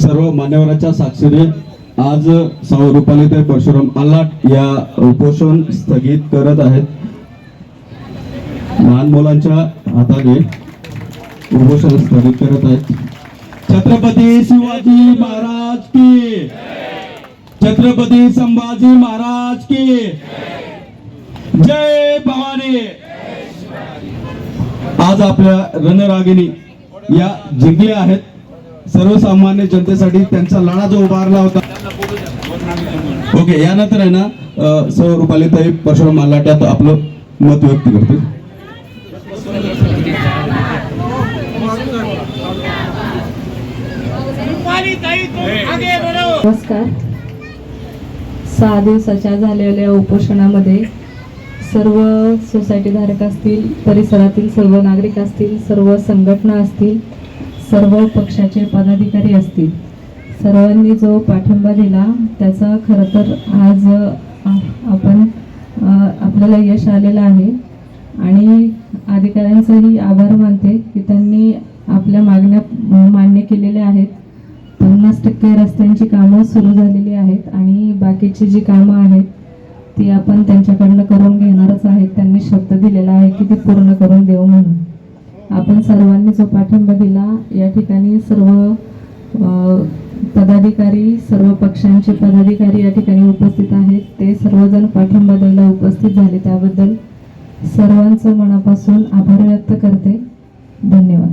सर्व मान्यवरांच्या साक्षीने आज सौ ते परशुराम आलाट या उपोषण स्थगित करत आहेत. लहान मुलांच्या हाताने उपोषण स्थगित करत आहेत. छत्रपती शिवाजी महाराज की छत्रपती संभाजी महाराज की जय भवानी. आज आपल्या रणरागिणी या जिंकल्या आहेत. सर्वसामान्य जनतेसाठी त्यांचा लढा जो उभारला होता. ओके यानंतर आहे ना अ, सौ रुपालीताई परशुराम मालाट्यात आपलं मत व्यक्त करतील. नमस्कार. सहा दिवसाच्या झालेल्या उपोषणामध्ये सर्व सोसायटीधारक असतील परिसरातील सर्व नागरिक असतील सर्व संघटना असतील सर्व पक्षाचे पदाधिकारी असतील सर्वांनी जो पाठिंबा दिला त्याचा खरं तर आज आपण आपल्याला यश आलेलं आहे. आणि अधिकाऱ्यांचाही आभार मानते की त्यांनी आपल्या मागण्या मान्य केलेल्या आहेत. पन्नास टक्के रस्त्यांची कामं सुरू झालेली आहेत आणि बाकीची जी कामं आहेत ती आपण त्यांच्याकडनं करून घेणारच आहेत त्यांनी शब्द दिलेला आहे की ती पूर्ण करून देऊ म्हणून. आपण सर्वांनी जो पाठिंबा दिला या ठिकाणी सर्व पदाधिकारी सर्व पक्षांचे पदाधिकारी या ठिकाणी उपस्थित आहेत. ते सर्वजण पाठिंबा द्यायला उपस्थित झाले त्याबद्दल सर्वांचं मनापासून आभार व्यक्त करते. धन्यवाद.